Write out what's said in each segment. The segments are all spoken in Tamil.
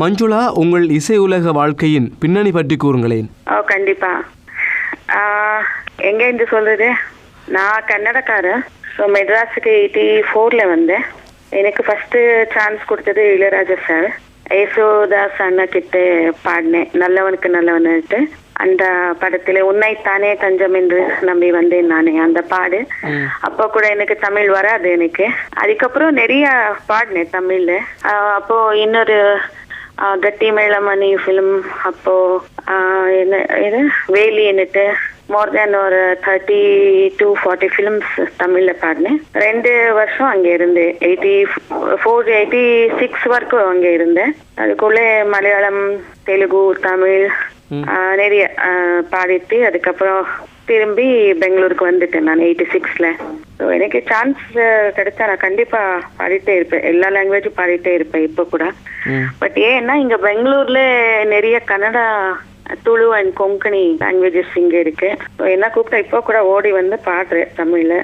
மஞ்சுளா உங்கள் இசை உலக வாழ்க்கையின் பின்னணி பற்றி கூறுங்களேன். ஓ கண்டிப்பா. எங்க இருந்து சொல்றது? நான் கன்னடக்காரன் ஸோ மெட்ராஸுக்கு எயிட்டி ஃபோர்ல வந்தேன். எனக்கு ஃபர்ஸ்ட் சான்ஸ் கொடுத்தது இளையராஜா சார் யேசுதாஸ் அண்ணா கிட்ட பாடினேன். நல்லவனுக்கு நல்லவனுட்டு அந்த படத்துல உன்னைத்தானே தஞ்சம் என்று நம்பி வந்தேன் நானே அந்த பாடு. அப்போ கூட எனக்கு தமிழ் வராது எனக்கு. அதுக்கப்புறம் நிறைய பாடினேன் தமிழ்ல. அப்போ இன்னொரு கட்டி மேளமணி ஃபிலிம் அப்போ என்ன இது வேலி என்னட்டு மோர் தேன் ஒரு தேர்ட்டி டு ஃபார்ட்டி ஃபிலிம்ஸ் தமிழ்ல பாடினேன். ரெண்டு வருஷம் அங்கே இருந்தேன். எயிட்டி ஃபோர் எயிட்டி சிக்ஸ் வரைக்கும் அங்கே இருந்தேன். அதுக்குள்ளே மலையாளம் தெலுங்கு தமிழ் நிறைய பாடிட்டு அதுக்கப்புறம் திரும்பி பெங்களூருக்கு வந்துட்டேன் நான் எயிட்டி சிக்ஸ்ல ஸோ எனக்கு சான்ஸ் கிடைச்சா நான் கண்டிப்பா பாடிட்டே இருப்பேன். எல்லா லாங்குவேஜும் பாடிட்டே இருப்பேன் இப்போ கூட. பட் ஏன்னா இங்க பெங்களூர்ல நிறைய கன்னடா துளு அண்ட் கொங்கணி லாங்குவேஜஸ் இங்க இருக்கு. என்ன கூப்பிட்டா இப்போ கூட ஓடி வந்து பாடுறேன் தமிழ்ல.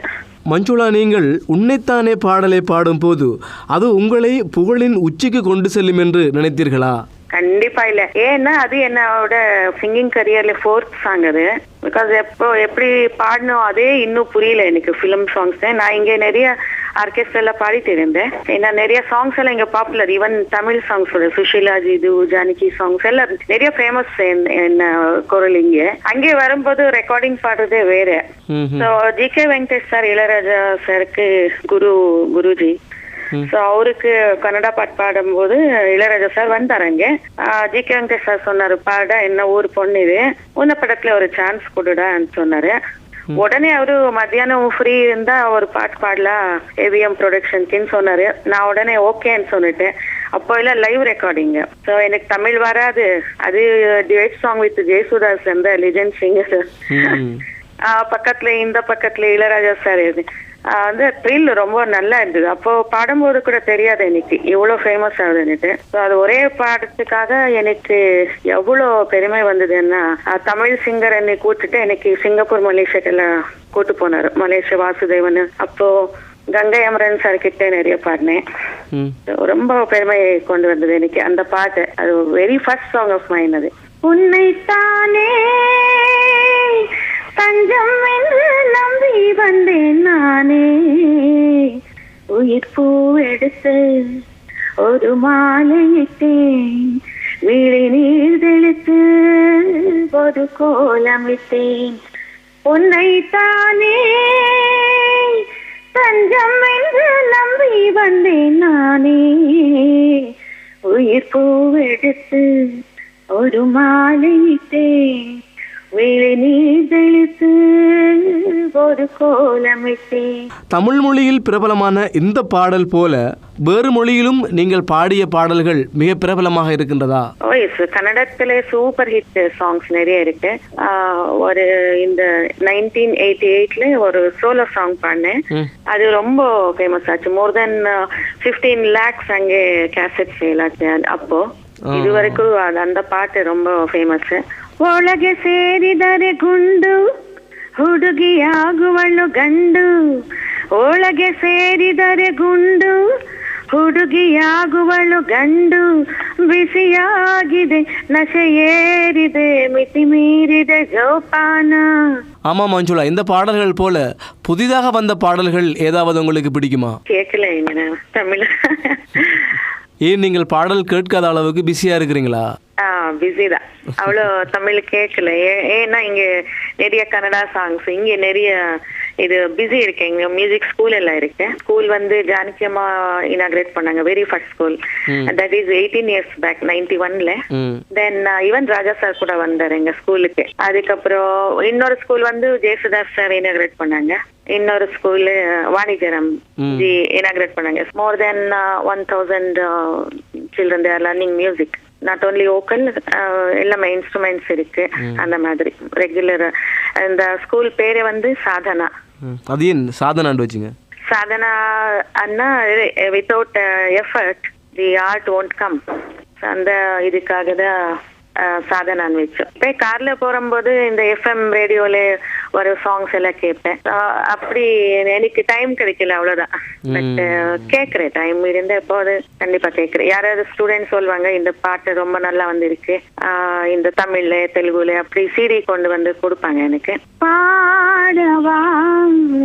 மஞ்சுளா நீங்கள் உன்னைத்தானே பாடலை பாடும்போது அது உங்களை புகழின் உச்சிக்கு கொண்டு செல்லும் என்று நினைத்தீர்களா? கண்டிப்பா இல்ல. ஏன்னா அது என்னோட சிங்கிங் கரியர்ல ஃபோர்த் சாங் அது. பிகாஸ் எப்போ எப்படி பாடணும் அதே இன்னும் புரியல எனக்கு ஃபிலிம் சாங்ஸ் நான் இங்க நிறைய ஆர்கெஸ்ட்ரால பாடிட்டு இருந்தேன். ஏன்னா நிறைய சாங்ஸ் எல்லாம் இங்க popular even Tamil songs Susheela Jitu Janaki songs எல்லாம் நிறைய ஃபேமஸ் என்ன குரல் இங்க. அங்கே வரும்போது ரெக்கார்டிங் பாடுறதே வேற. So G K Venkatesh sir Ilaiyaraaja சாருக்கு குரு குருஜி. சோ அவருக்கு கன்னடா பாட்டு பாடும்போது இளையராஜா சார் வந்தாருங்க ஜி. கே. வெங்கடேஷ் சார் சொன்னாரு பாட என்ன ஊர் பொண்ணு இது? உன்ன படத்துல ஒரு சான்ஸ் கொடுடான்னு சொன்னாரு. உடனே அவரு மத்தியானம் ஃப்ரீ இருந்தா ஒரு பாட்டு பாடலாம் ஏவிஎம் ப்ரொடக்ஷனுக்குன்னு சொன்னாரு. நான் உடனே ஓகேன்னு சொல்லிட்டேன். அப்போ எல்லாம் லைவ் ரெக்கார்டிங் ஸோ எனக்கு தமிழ் வராது. அது டிவைட் சாங் வித் ஜெயசுதாஸ் அந்த லிஜெண்ட் சிங்கர் பக்கத்துல இந்த பக்கத்துல இளையராஜா சார் ஆஹ் வந்து த்ரில் ரொம்ப நல்லா இருந்தது. அப்போ பாடும்போது கூட தெரியாது எனக்கு. இவ்வளவு ஃபேமஸ் ஆகுதுன்னுட்டு. ஸோ அது ஒரே பாடத்துக்காக எனக்கு எவ்வளோ பெருமை வந்ததுன்னா தமிழ் சிங்கர் என்னை கூட்டிட்டு எனக்கு சிங்கப்பூர் மலேசியாக்கெல்லாம் கூட்டு போனாரு. மலேசியா வாசுதேவன். அப்போ கங்கை அமரன் சார் கிட்ட நிறைய பாடினேன். ரொம்ப பெருமை கொண்டு வந்தது எனக்கு அந்த பாட்டு. அது very first song of mine அது. உன்னைத்தானே தஞ்சம் என்று நம்பி வந்தேன். நானே உயிர் பூ எடுத்து ஒரு மாலையிட்டேன் விழி நீர் தெளித்து ஒரு கோலமிட்டேன் உன்னை தானே தஞ்சம் என்று நம்பி வந்தேன் நானே உயிர் பூ எடுத்து ஒரு மாலையிட்டேன் தமிழ் மொழியில் பிரபலமான இந்த பாடல் போல வேறு மொழியிலும் நீங்கள் பாடிய பாடல்கள் மிக பிரபலமாக இருக்கின்றதா? கன்னடத்துல சூப்பர் ஹிட் சாங்ஸ் நிறைய இருக்கு. ஒரு இந்த நைன்டீன் எயிட்டி எயிட்ல ஒரு சோலோ சாங் பாடினேன். அது ரொம்ப ஃபேமஸ் ஆச்சு. மோர் தென் பிப்டீன் லேக்ஸ் அங்கே கேசட் சேல் ஆச்சு. அப்போ இது வரைக்கும் அந்த பாட்டு ரொம்ப ஃபேமஸ் ಒಳಗೆ ಸೇರಿದರೆ ಗುಂಡು ಹುಡುಗಿಯಾಗುವಳು ಗಂಡು ಒಳಗೆ ಸೇರಿದರೆ ಗುಂಡು ಹುಡುಗಿಯಾಗುವಳು ಗಂಡು ಬಿಸಿಯಾಗಿದೆ ನಶೆ ಏರಿದೆ ಮಿತಿ ಮೀರಿದೆ ಜೋಪಾನ ஆமா மஞ்சுளா இந்த பாடல்கள் போல புதிதாக வந்த பாடல்கள் ஏதாவது உங்களுக்கு பிடிக்குமா கேட்கல இங்க தமிழ் ஏன் நீங்கள் பாடல் கேட்காத அளவுக்கு பிஸியா இருக்கிறீங்களா ஆ பிஸி தான். அவ்வளோ தமிழ் கேட்கல. ஏன்னா இங்க நிறைய கன்னடா சாங்ஸ் இங்க நிறைய இது பிஸி இருக்கு இங்க மியூசிக் ஸ்கூல் எல்லாம் இருக்கு ஸ்கூல் வந்து ஜானகி அம்மா இனாகிரேட் பண்ணாங்க very first school that is eighteen years back ninety ஒன்ல தென் ஈவன் ராஜா சார் கூட வந்தாரு எங்க ஸ்கூலுக்கு அதுக்கப்புறம் இன்னொரு ஸ்கூல் வந்து ஜெயசுதாஸ் சார் இனாகிரேட் பண்ணாங்க. இன்னொரு ஸ்கூல் வாணிஜரம் ஜி இனாகிரேட் பண்ணாங்க. More than one thousand children there learning music not only vocal எல்லாமே இன்ஸ்ட்ருமெண்ட்ஸ் இருக்கு. அந்த மாதிரி ரெகுலர் இந்த ஸ்கூல் பேரே வந்து சாதனா. அது ஏன் சாதனாண்டு வச்சுங்க? சாதனா அண்ணா without effort the art won't come அந்த இதுக்காக தான் சாதா நான்வெஜ் இப்போ கார்ல போகும்போது இந்த எஃப்எம் ரேடியோல ஒரு சாங்ஸ் எல்லாம் கேட்பேன். அப்படி எனக்கு டைம் கிடைக்கல அவ்வளவுதான். பட் கேட்கறேன். டைம் இருந்த எப்போது கண்டிப்பா கேட்கறேன். யாராவது ஸ்டூடெண்ட் சொல்லுவாங்க இந்த பாட்டு ரொம்ப நல்லா வந்திருக்கு. இந்த தமிழ்ல தெலுங்குல அப்படி சிடி கொண்டு வந்து கொடுப்பாங்க எனக்கு. பாடவா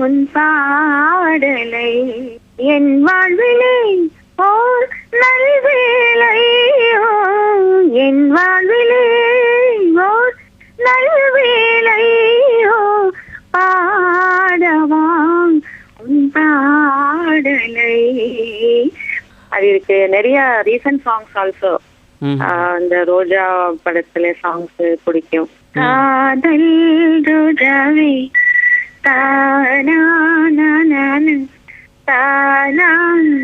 உன் பாடலை என் வாழ்விலே அது இருக்கு. நிறைய ரீசன்ட் சாங்ஸ் ஆல்சோ. அந்த ரோஜா படத்துல சாங்ஸ் பிடிக்கும். காதல் ரோஜாவே தானா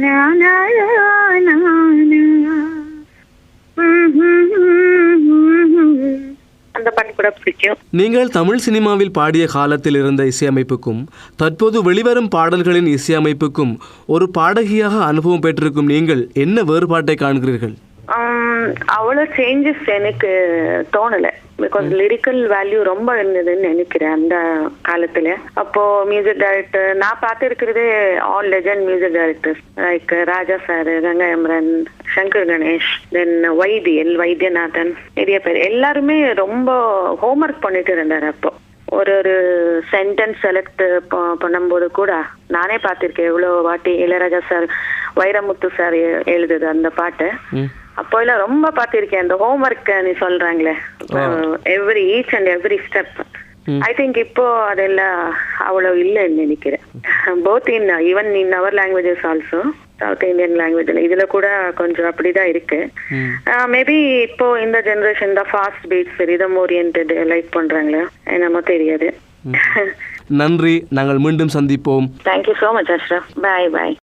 தானா பிடிக்கும். நீங்கள் தமிழ் சினிமாவில் பாடிய காலத்தில் இருந்த இசையமைப்புக்கும் தற்போது வெளிவரும் பாடல்களின் இசையமைப்புக்கும் ஒரு பாடகியாக அனுபவம் பெற்றிருக்கும் நீங்கள் என்ன வேறுபாட்டை காண்கிறீர்கள்? ஆம், அவ்வளவு சேஞ்சஸ் எனக்கு தோணல. பிகாஸ் லிரிக்கல் வேல்யூ ரொம்ப இருந்ததுன்னு நினைக்கிறேன் அந்த காலத்துல. அப்போ மியூசிக் டைரக்டர் நான் பார்த்துருக்கிறது all legend music directors like Raja sir Gangaiamaran Shankar Ganesh then Vaidhi L Vaidyanathan நிறைய பேர். எல்லாருமே ரொம்ப ஹோம்ஒர்க் பண்ணிட்டு இருந்தாரு அப்போ. ஒரு ஒரு சென்டென்ஸ் செலக்ட் பண்ணும்போது கூட நானே பார்த்திருக்கேன். எவ்வளவு வாட்டி இளையராஜா சார் வைரமுத்து சார் எழுதுது அந்த பாட்டு. அப்போ எல்லாம் ரொம்ப பார்த்திருக்கேன். அந்த ஹோம்ஒர்க் நீ சொல்றாங்களே. Every each and every step I think இப்போ அதெல்லாம் அவ்வளவு இல்லைன்னு நினைக்கிறேன். Both in even in our languages also south Indian லாங்குவேஜ்ல இதுல கூட கொஞ்சம் அப்படிதான் இருக்கு. மேபி இப்போ இந்த ஜெனரேஷன் தான் fast beats rhythm oriented like பண்றாங்களே? என்னமோ தெரியாது. நன்றி. நாங்கள் மீண்டும் சந்திப்போம். Thank you so much Ashraf bye bye